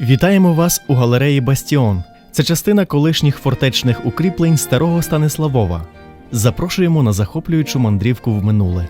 Вітаємо вас у галереї Бастіон. Це частина колишніх фортечних укріплень старого Станиславова. Запрошуємо на захоплюючу мандрівку в минуле.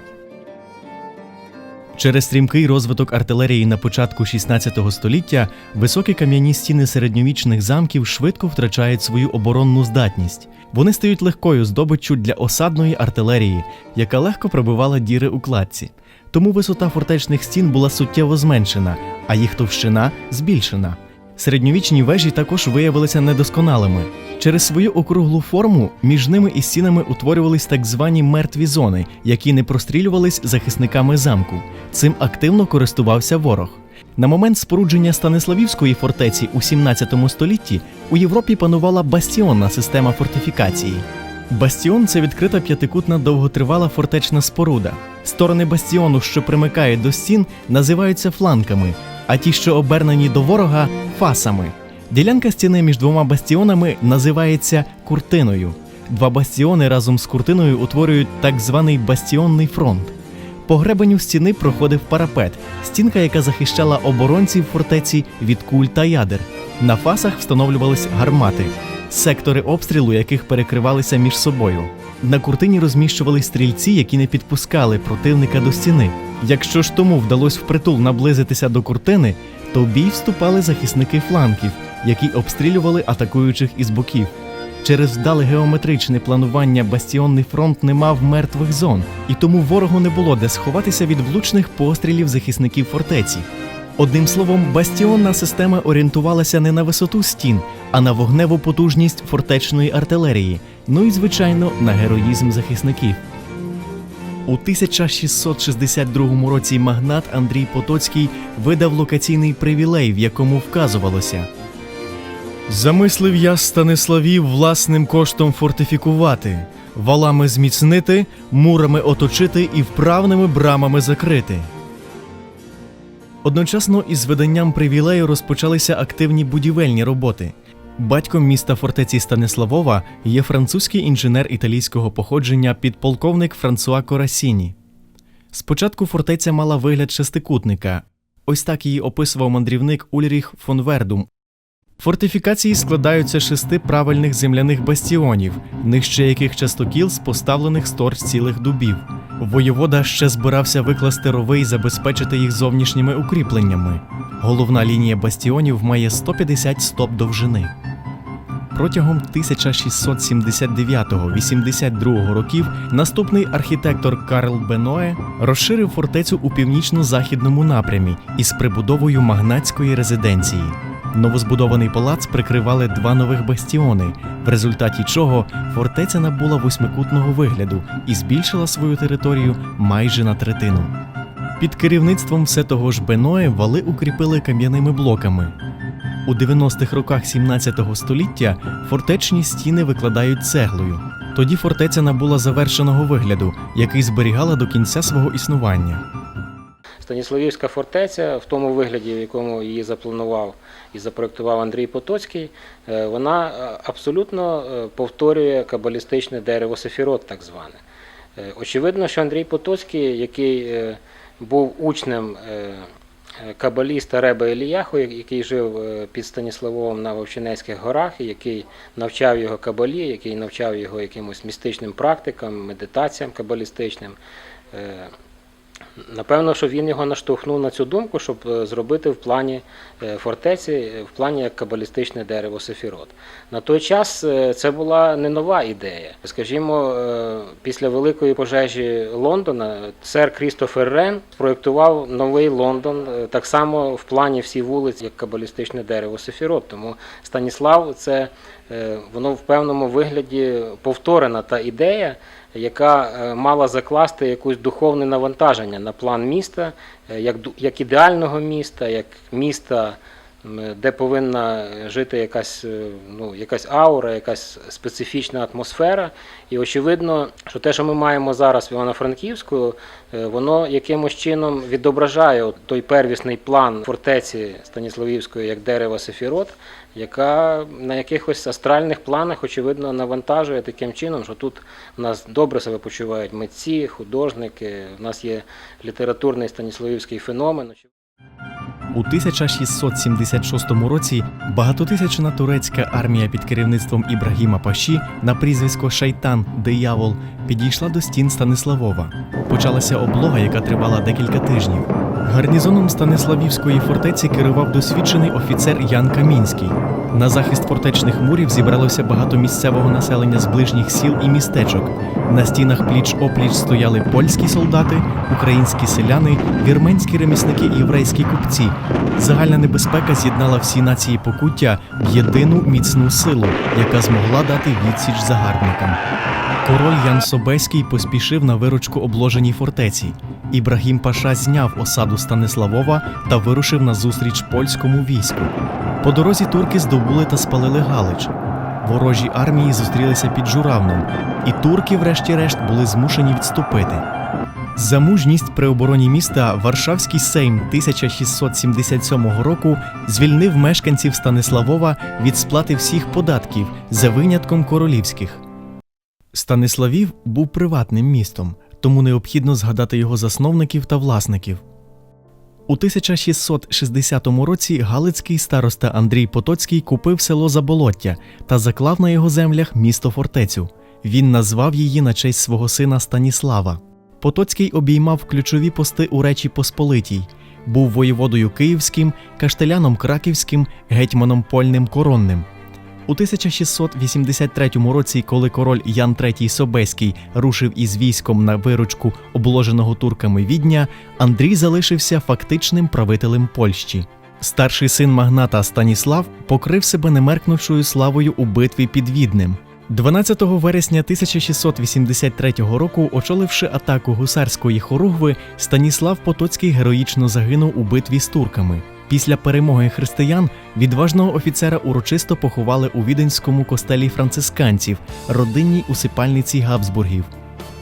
Через стрімкий розвиток артилерії на початку 16 століття високі кам'яні стіни середньовічних замків швидко втрачають свою оборонну здатність. Вони стають легкою здобиччю для осадної артилерії, яка легко пробивала діри у кладці. Тому висота фортечних стін була суттєво зменшена, а їх товщина збільшена. Середньовічні вежі також виявилися недосконалими. Через свою округлу форму між ними і стінами утворювались так звані мертві зони, які не прострілювались захисниками замку. Цим активно користувався ворог. На момент спорудження Станиславівської фортеці у 17 столітті у Європі панувала бастіонна система фортифікації. Бастіон це відкрита п'ятикутна довготривала фортечна споруда. Сторони бастіону, що примикають до стін, називаються фланками, а ті, що обернені до ворога фасами. Ділянка стіни між двома бастіонами називається куртиною. Два бастіони разом з куртиною утворюють так званий бастіонний фронт. По гребеню стіни проходив парапет, стінка, яка захищала оборонців фортеці від куль та ядер. На фасах встановлювались гармати, сектори обстрілу яких перекривалися між собою. На куртині розміщувались стрільці, які не підпускали противника до стіни. Якщо ж тому вдалося впритул наблизитися до куртини, то в бій вступали захисники фланків, які обстрілювали атакуючих із боків. Через вдале геометричне планування бастіонний фронт не мав мертвих зон, і тому ворогу не було де сховатися від влучних пострілів захисників фортеці. Одним словом, бастіонна система орієнтувалася не на висоту стін, а на вогневу потужність фортечної артилерії, ну і звичайно на героїзм захисників. У 1662 році магнат Андрій Потоцький видав локаційний привілей, в якому вказувалося. Замислив я Станиславів власним коштом фортифікувати, валами зміцнити, мурами оточити і вправними брамами закрити. Одночасно із виданням привілею розпочалися активні будівельні роботи. Батьком міста фортеці Станиславова є французький інженер італійського походження підполковник Франсуа Корасіні. Спочатку фортеця мала вигляд шестикутника. Ось так її описував мандрівник Ульріх фон Вердум Фортифікації складаються шести правильних земляних бастіонів, нижче яких частокіл з поставлених сторч цілих дубів. Воєвода ще збирався викласти рови і забезпечити їх зовнішніми укріпленнями. Головна лінія бастіонів має 150 стоп довжини. Протягом 1679-82 років наступний архітектор Карл Беное розширив фортецю у північно-західному напрямі із прибудовою магнатської резиденції. Новозбудований палац прикривали два нових бастіони, в результаті чого фортеця набула восьмикутного вигляду і збільшила свою територію майже на третину. Під керівництвом все того ж Беное вали укріпили кам'яними блоками. У 90-х роках 17 століття фортечні стіни викладають цеглою. Тоді фортеця набула завершеного вигляду, який зберігала до кінця свого існування. Станіславівська фортеця, в тому вигляді, в якому її запланував і запроектував Андрій Потоцький, е, вона е, абсолютно е, повторює кабалістичне дерево Сефірот, так зване. Очевидно, що Андрій Потоцький, який був учнем кабаліста Реба Еліяху, який жив під Станіславовом на Вовчинецьких горах, і який навчав його кабалі, який навчав його якимось містичним практикам, медитаціям кабалістичним. Напевно, що він його наштовхнув на цю думку, щоб е, зробити в плані е, фортеці, е, в плані як кабалістичне дерево Сефірот. На той час це була не нова ідея. Скажімо, після великої пожежі Лондона сер Крістофер Рен проєктував новий Лондон так само в плані всі вулиці, як кабалістичне дерево Сефірот. Тому Станіслав це воно в певному вигляді повторена та ідея яка е, мала закласти якусь духовне навантаження на план міста, е, як, як ідеального міста, як міста, де повинна жити якась, е, ну, якась аура, якась специфічна атмосфера. І очевидно, що те, що ми маємо зараз в Івано-Франківську, е, воно якимось чином відображає той первісний план фортеці Станіславівської як дерева Сефірот, яка на якихось астральних планах, очевидно, навантажує таким чином, що тут у нас добре себе почувають митці, художники, у нас є літературний станіславівський феномен. У 1676 році багатотисячна турецька армія під керівництвом Ібрагіма Паші на прізвисько Шайтан Диявол підійшла до стін Станиславова. Почалася облога, яка тривала декілька тижнів. Гарнізоном Станиславівської фортеці керував досвідчений офіцер Ян Камінський. На захист фортечних мурів зібралося багато місцевого населення з ближніх сіл і містечок. На стінах пліч опліч стояли польські солдати, українські селяни, вірменські ремісники і єврейські купці. Загальна небезпека з'єднала всі нації покуття в єдину міцну силу, яка змогла дати відсіч загарбникам. Король Ян Собеський поспішив на виручку обложеній фортеці. Ібрагім Паша зняв осаду Станиславова та вирушив на зустріч польському війську. По дорозі турки здобули та спалили Галич. Ворожі армії зустрілися під Журавном, і турки, врешті-решт, були змушені відступити. За мужність при обороні міста Варшавський Сейм 1677 року звільнив мешканців Станиславова від сплати всіх податків за винятком королівських. Станиславів був приватним містом, тому необхідно згадати його засновників та власників. У 1660 році галицький староста Андрій Потоцький купив село Заболоття та заклав на його землях місто фортецю. Він назвав її на честь свого сина Станіслава. Потоцький обіймав ключові пости у Речі Посполитій, був воєводою Київським, каштеляном Краківським, гетьманом Польним Коронним. У 1683 році, коли король Ян III Собеський рушив із військом на виручку обложеного турками відня, Андрій залишився фактичним правителем Польщі. Старший син магната Станіслав покрив себе немеркнучою славою у битві під Віднем. 12 вересня 1683 року, очоливши атаку гусарської хоругви, Станіслав Потоцький героїчно загинув у битві з турками. Після перемоги християн відважного офіцера урочисто поховали у віденському костелі францисканців, родинній усипальниці Габсбургів.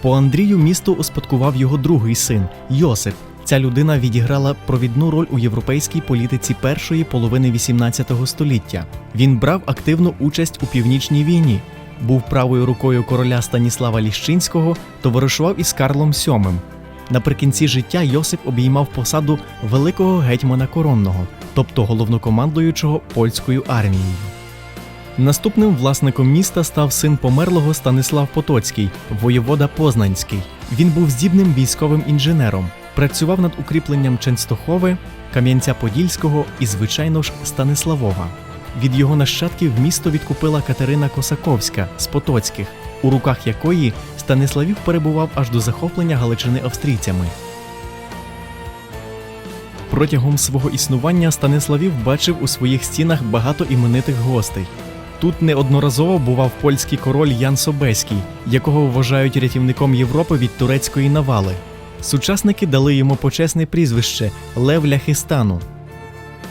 По Андрію місто успадкував його другий син Йосип. Ця людина відіграла провідну роль у європейській політиці першої половини XVIII століття. Він брав активну участь у північній війні, був правою рукою короля Станіслава Ліщинського, товаришував із Карлом VII. Наприкінці життя Йосип обіймав посаду великого гетьмана коронного, тобто головнокомандуючого польською армією. Наступним власником міста став син померлого Станислав Потоцький, воєвода Познанський. Він був здібним військовим інженером, працював над укріпленням Ченстохови, Кам'янця-Подільського і, звичайно ж, Станиславова. Від його нащадків місто відкупила Катерина Косаковська з Потоцьких, у руках якої Станиславів перебував аж до захоплення Галичини австрійцями. Протягом свого існування Станиславів бачив у своїх стінах багато іменитих гостей. Тут неодноразово бував польський король Ян Собеський, якого вважають рятівником Європи від турецької навали. Сучасники дали йому почесне прізвище Лев Ляхистану.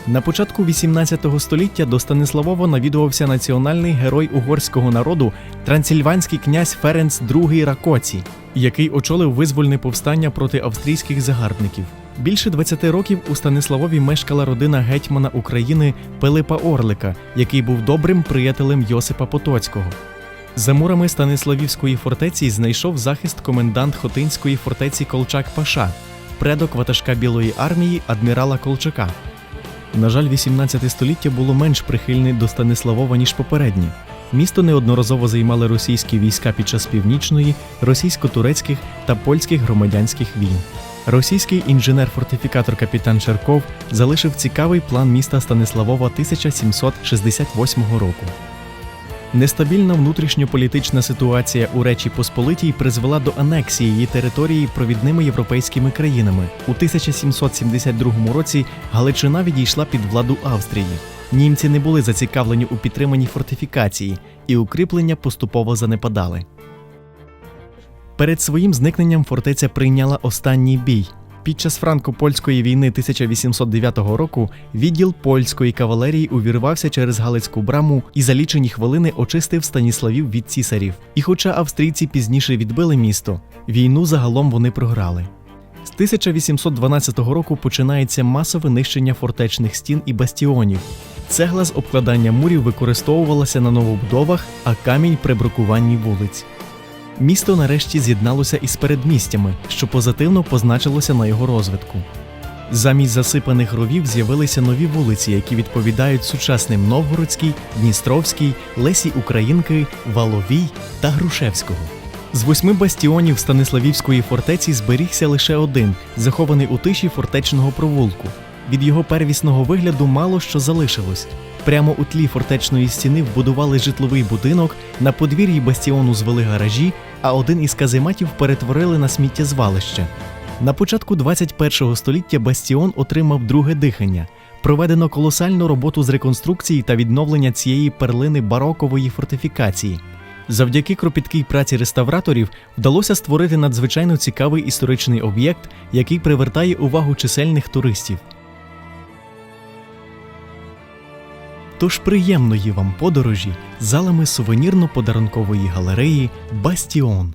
На початку XVIII століття до Станиславова навідувався національний герой угорського народу трансильванський князь Ференц II Ракоці, який очолив визвольне повстання проти австрійських загарбників. Більше 20 років у Станиславові мешкала родина гетьмана України Пилипа Орлика, який був добрим приятелем Йосипа Потоцького. За мурами Станиславівської фортеці знайшов захист комендант Хотинської фортеці Колчак Паша, предок ватажка Білої армії адмірала Колчака. На жаль, 18 століття було менш прихильне до Станиславова, ніж попередні. Місто неодноразово займали російські війська під час північної, російсько-турецьких та польських громадянських війн. Російський інженер-фортифікатор капітан Черков залишив цікавий план міста Станиславова 1768 року. Нестабільна внутрішньополітична ситуація у Речі Посполитій призвела до анексії її території провідними європейськими країнами. У 1772 році Галичина відійшла під владу Австрії. Німці не були зацікавлені у підтриманні фортифікації, і укріплення поступово занепадали. Перед своїм зникненням фортеця прийняла останній бій. Під час франко-польської війни 1809 року відділ польської кавалерії увірвався через Галицьку браму і за лічені хвилини очистив Станіславів від цісарів. І хоча австрійці пізніше відбили місто, війну загалом вони програли. З 1812 року починається масове нищення фортечних стін і бастіонів. Цегла з обкладання мурів використовувалася на новобудовах, а камінь при брукуванні вулиць. Місто нарешті з'єдналося із передмістями, що позитивно позначилося на його розвитку. Замість засипаних ровів з'явилися нові вулиці, які відповідають сучасним Новгородській, Дністровській, Лесі Українки, Валовій та Грушевського. З восьми бастіонів Станиславівської фортеці зберігся лише один, захований у тиші фортечного провулку. Від його первісного вигляду мало що залишилось. Прямо у тлі фортечної стіни вбудували житловий будинок, на подвір'ї бастіону звели гаражі, а один із казематів перетворили на сміттєзвалище. На початку 21 століття бастіон отримав друге дихання. Проведено колосальну роботу з реконструкції та відновлення цієї перлини барокової фортифікації. Завдяки кропіткій праці реставраторів вдалося створити надзвичайно цікавий історичний об'єкт, який привертає увагу чисельних туристів. Тож приємної вам подорожі залами сувенірно-подарункової галереї Бастіон.